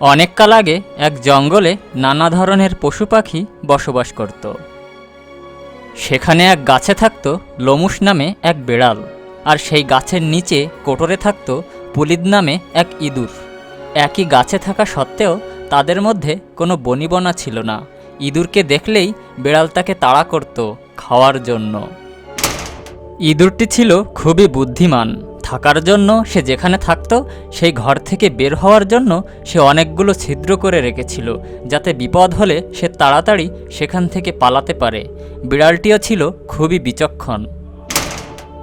অনেক কাল আগে এক জঙ্গলে নানা ধরনের পশু পাখি বসবাস করত। সেখানে এক গাছে থাকত লোমুস নামে এক বেড়াল, আর সেই গাছের নিচে কোটরে থাকত পুলিদ নামে এক ইঁদুর। একই গাছে থাকা সত্ত্বেও তাদের মধ্যে কোনো বনিবনা ছিল না। ইঁদুরকে দেখলেই বেড়াল তাকে তাড়া করত খাওয়ার জন্য। ইঁদুরটি ছিল খুবই বুদ্ধিমান। থাকার জন্য সে যেখানে থাকত, সেই ঘর থেকে বের হওয়ার জন্য সে অনেকগুলো ছিদ্র করে রেখেছিল, যাতে বিপদ হলে সে তাড়াতাড়ি সেখান থেকে পালাতে পারে। বিড়ালটিও ছিল খুবই বিচক্ষণ।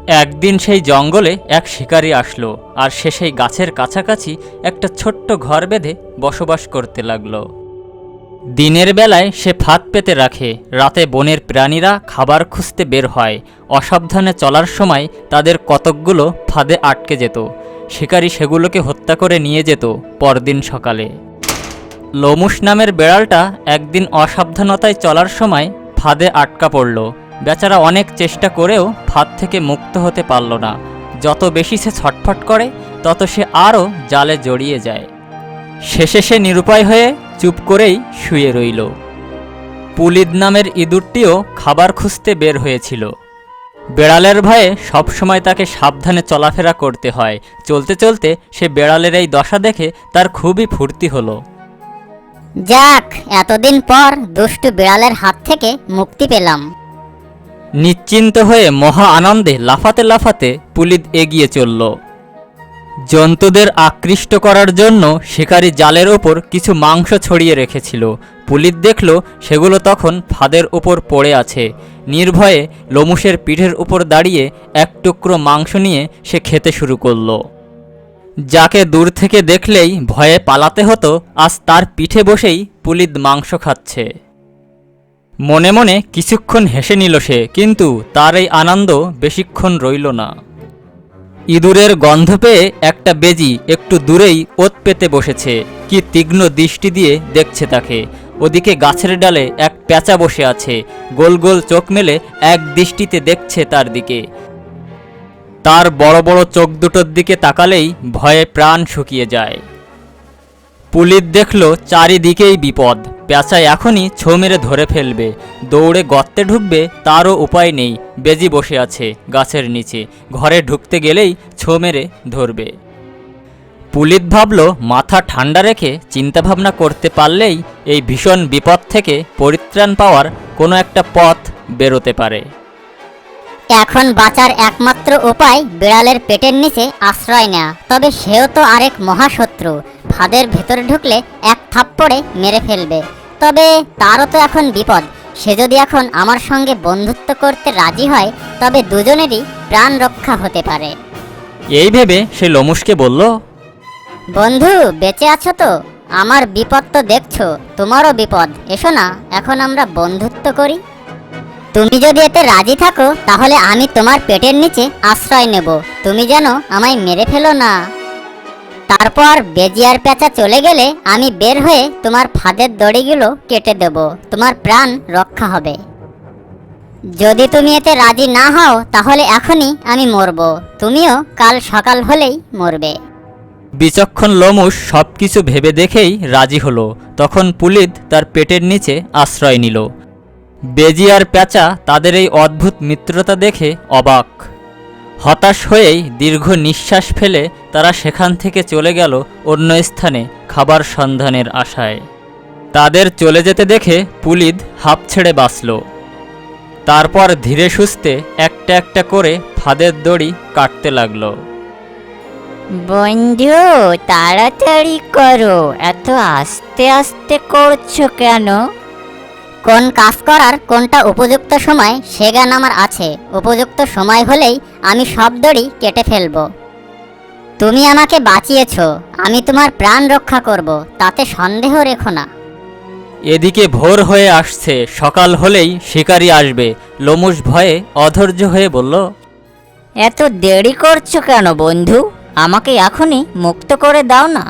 একদিন সেই জঙ্গলে এক শিকারী আসলো, আর সে সেই গাছের কাছাকাছি একটা ছোট্ট ঘর বেঁধে বসবাস করতে লাগল। দিনের বেলায় সে ফাঁদ পেতে রাখে, রাতে বনের প্রাণীরা খাবার খুঁজতে বের হয়। অসাবধানে চলার সময় তাদের কতকগুলো ফাঁদে আটকে যেত। শিকারী সেগুলোকে হত্যা করে নিয়ে যেত পরদিন সকালে। লোমুস নামের বেড়ালটা একদিন অসাবধানতায় চলার সময় ফাঁদে আটকা পড়ল। বেচারা অনেক চেষ্টা করেও ফাঁদ থেকে মুক্ত হতে পারল না। যত বেশি সে ছটফট করে, তত সে আরও জালে জড়িয়ে যায়। শেষে সে নিরুপায় হয়ে চুপ করেই শুয়ে রইল। পুলিদ নামের ইঁদুরটিও খাবার খুঁজতে বের হয়েছিল। বেড়ালের ভয়ে সবসময় তাকে সাবধানে চলাফেরা করতে হয়। চলতে চলতে সে বেড়ালের এই দশা দেখে তার খুবই ফুর্তি হলো। যাক এতদিন পর দুষ্টু বিড়ালের হাত থেকে মুক্তি পেলাম। নিশ্চিন্ত হয়ে মহা আনন্দে লাফাতে লাফাতে পুলিদ এগিয়ে চলল। জন্তুদের আকৃষ্ট করার জন্য শিকারী জালের ওপর কিছু মাংস ছড়িয়ে রেখেছিল। পুলিদ দেখল সেগুলো তখন ফাঁদের ওপর পড়ে আছে। নির্ভয়ে লোমুসের পিঠের উপর দাঁড়িয়ে এক টুকরো মাংস নিয়ে সে খেতে শুরু করল। যাকে দূর থেকে দেখলেই ভয়ে পালাতে হতো, আজ তার পিঠে বসেই পুলিদ মাংস খাচ্ছে। মনে মনে কিছুক্ষণ হেসে নিল সে, কিন্তু তার এই আনন্দ বেশিক্ষণ রইল না। ইঁদুরের গন্ধ পেয়ে একটা বেজি একটু দূরেই ওত পেতে বসেছে। কি তীক্ষ্ণ দৃষ্টি দিয়ে দেখছে তাকে। ওদিকে গাছের ডালে এক প্যাঁচা বসে আছে। গোল গোল চোখ মেলে এক দৃষ্টিতে দেখছে তার দিকে। তার বড় বড় চোখ দুটোর দিকে তাকালেই ভয়ে প্রাণ শুকিয়ে যায়। পুলিশ দেখল চারিদিকেই বিপদ। পেঁচা এখনই ছো মেরে ধরে ফেলবে। দৌড়ে গর্তে ঢুকবে, তারও উপায় নেই। বেজি বসে আছে গাছের নিচে। ঘরে ঢুকতে গেলেই ছো মেরে ধরবে। পুলিত ভাবল, মাথা ঠান্ডা রেখে চিন্তাভাবনা করতে পারলেই এই ভীষণ বিপদ থেকে পরিত্রাণ পাওয়ার কোনো একটা পথ বেরোতে পারে। এখন বাঁচার একমাত্র উপায় বিড়ালের পেটের নিচে আশ্রয় নেওয়া তবে সেও তো আরেক মহাশত্রু। ফাঁদের ভেতরে ঢুকলে এক থাপ্পড়ে মেরে ফেলবে। তবে তারও তো এখন বিপদ। সে যদি এখন আমার সঙ্গে বন্ধুত্ব করতে রাজি হয় তবে দুজনেরই প্রাণ রক্ষা হতে পারে। এই ভেবে সে লোমুসকে বলল বন্ধু বেঁচে আছো তো? আমার বিপদ তো দেখছ তোমারও বিপদ। এসো না এখন আমরা বন্ধুত্ব করি। তুমি যদি এতে রাজি থাকো, তাহলে আমি তোমার পেটের নিচে আশ্রয় নেব। তুমি যেন আমায় মেরে ফেলো না। তারপর বেজিয়ার পেঁচা চলে গেলে আমি বের হয়ে তোমার ফাঁদের দড়িগুলো কেটে দেব। তোমার প্রাণ রক্ষা হবে। যদি তুমি এতে রাজি না হও, তাহলে এখনই আমি মরব। তুমিও কাল সকাল হলেই মরবে। বিচক্ষণ লোমুস সব কিছু ভেবে দেখেই রাজি হলো। তখন পুলিত তার পেটের নিচে আশ্রয় নিল। বেজি আর প্যাঁচা তাদের এই অদ্ভুত মিত্রতা দেখে অবাক। হতাশ হয়েই দীর্ঘ নিঃশ্বাস ফেলে তারা সেখান থেকে চলে গেল অন্য স্থানে খাবার সন্ধানের আশায়। তাদের চলে যেতে দেখে পুলিদ হাঁপ ছেড়ে বাঁচল। তারপর ধীরে সুস্থে একটা একটা করে ফাঁদের দড়ি কাটতে লাগল। বন্ধু, তাড়াতাড়ি করো, এত আস্তে আস্তে করছ কেন? কোন কাজ করার কোনটা উপযুক্ত সময় সে জ্ঞান আমার আছে। উপযুক্ত সময় হলেই আমি সব দড়ি কেটে ফেলব। তুমি আমাকে বাঁচিয়েছ আমি তোমার প্রাণ রক্ষা করব তাতে সন্দেহ রেখো না। এদিকে ভোর হয়ে আসছে সকাল হলেই শিকারি আসবে। লোমুস ভয়ে অধৈর্য হয়ে বলল এত দেরি করছ কেন বন্ধু? আমাকে এখনই মুক্ত করে দাও না।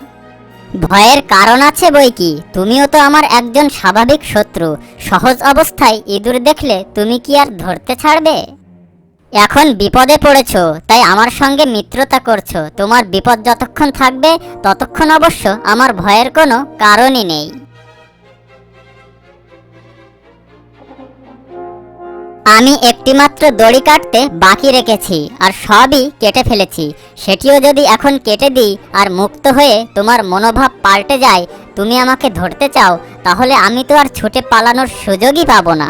ভয়ের কারণ আছে বই কি? তুমিও তো আমার একজন স্বাভাবিক শত্রু। সহজ অবস্থায় ইঁদুর দেখলে তুমি কি আর ধরতে ছাড়বে? এখন বিপদে পড়েছ, তাই আমার সঙ্গে মিত্রতা করছ। তোমার বিপদ যতক্ষণ থাকবে, ততক্ষণ অবশ্য আমার ভয়ের কোনো কারণই নেই। আমি একটিমাত্র দড়ি কাটতে বাকি রেখেছি, আর সবই কেটে ফেলেছি। সেটিও যদি এখন কেটে দিই আর মুক্ত হয়ে তোমার মনোভাব পাল্টে যায়, তুমি আমাকে ধরতে চাও, তাহলে আমি তো আর ছুটে পালানোর সুযোগই পাবো না।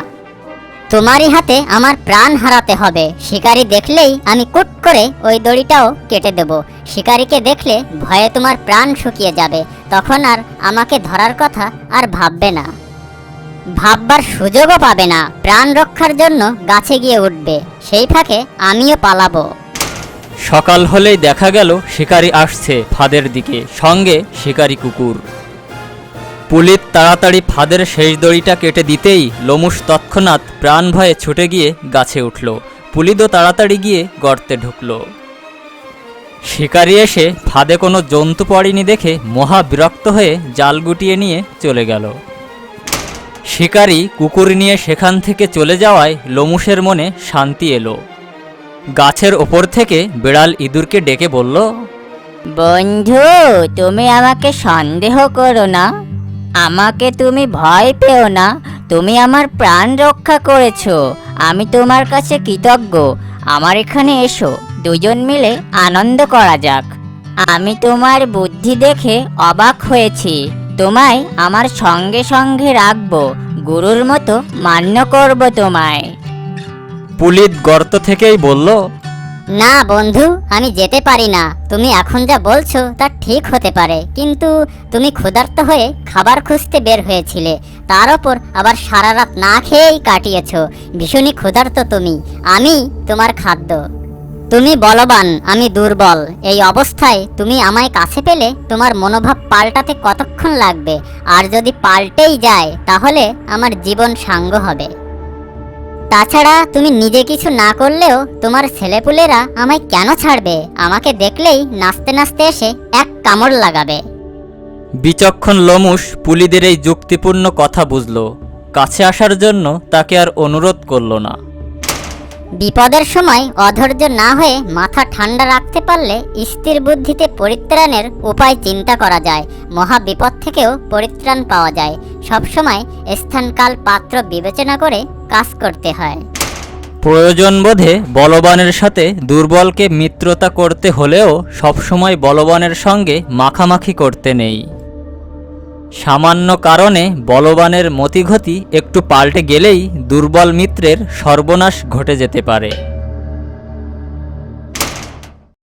তোমারই হাতে আমার প্রাণ হারাতে হবে। শিকারি দেখলেই আমি কুট করে ওই দড়িটাও কেটে দেব। শিকারীকে দেখলে ভয়ে তোমার প্রাণ শুকিয়ে যাবে। তখন আর আমাকে ধরার কথা আর ভাববে না। ভাববার সুযোগও পাবে না। প্রাণ রক্ষার জন্য গাছে গিয়ে উঠবে। সেই ফাঁকে আমিও পালাবো। সকাল হলেই দেখা গেল শিকারি আসছে ফাঁদের দিকে। সঙ্গে শিকারি কুকুর। পুলিত তাড়াতাড়ি ফাঁদের শেষ দড়িটা কেটে দিতেই লোমুস তৎক্ষণাৎ প্রাণ ভয়ে ছুটে গিয়ে গাছে উঠল। পুলিদও তাড়াতাড়ি গিয়ে গর্তে ঢুকল। শিকারি এসে ফাঁদে কোনো জন্তু পড়েনি দেখে মহা বিরক্ত হয়ে জাল গুটিয়ে নিয়ে চলে গেল। শিকারি কুকুর নিয়ে সেখান থেকে চলে যাওয়ায় লোমুসের মনে শান্তি এলো। গাছের ওপর থেকে বিড়াল ইঁদুরকে ডেকে বলল, বন্ধু, তুমি আমাকে সন্দেহ করো না। আমাকে তুমি ভয় পেও না। তুমি আমার প্রাণ রক্ষা করেছ। আমি তোমার কাছে কৃতজ্ঞ। আমার এখানে এসো। দুজন মিলে আনন্দ করা যাক। আমি তোমার বুদ্ধি দেখে অবাক হয়েছি। তোমায় আমার সঙ্গে সঙ্গে রাখব গুরুর মতো মান্য করব তোমায়। পুলিত গর্ত থেকেই বলল না বন্ধু আমি যেতে পারি না। তুমি এখন যা বলছো তা ঠিক হতে পারে। কিন্তু তুমি ক্ষুধার্ত হয়ে খাবার খুঁজতে বের হয়েছিলে। তার ওপর আবার সারা রাত না খেয়েই কাটিয়েছো। ভীষণই ক্ষুধার্ত তুমি। আমি তোমার খাদ্য। তুমি বলবান, আমি দুর্বল। এই অবস্থায় তুমি আমায় কাছে পেলে তোমার মনোভাব পাল্টাতে কতক্ষণ লাগবে? আর যদি পাল্টেই যায়, তাহলে আমার জীবন সাঙ্গ হবে। তাছাড়া তুমি নিজে কিছু না করলেও তোমার ছেলেপুলেরা আমায় কেন ছাড়বে? আমাকে দেখলেই নাচতে নাচতে এসে এক কামড় লাগাবে। বিচক্ষণ লোমুস পুলিদের এই যুক্তিপূর্ণ কথা বুঝল। কাছে আসার জন্য তাকে আর অনুরোধ করল না। বিপদের সময় অধৈর্য না হয়ে মাথা ঠান্ডা রাখতে পারলে স্থির বুদ্ধিতে পরিত্রাণের উপায় চিন্তা করা যায়, মহা বিপদ থেকেও পরিত্রাণ পাওয়া যায়। সবসময় স্থানকাল পাত্র বিবেচনা করে কাজ করতে হয়। প্রয়োজন বোধে বলবানের সাথে দুর্বলকে মিত্রতা করতে হলেও সবসময় বলবানের সঙ্গে মাখামাখি করতে নেই। সামান্য কারণে বলবানের মতিগতি একটু পাল্টে গেলেই দুর্বল মিত্রের সর্বনাশ ঘটে যেতে পারে।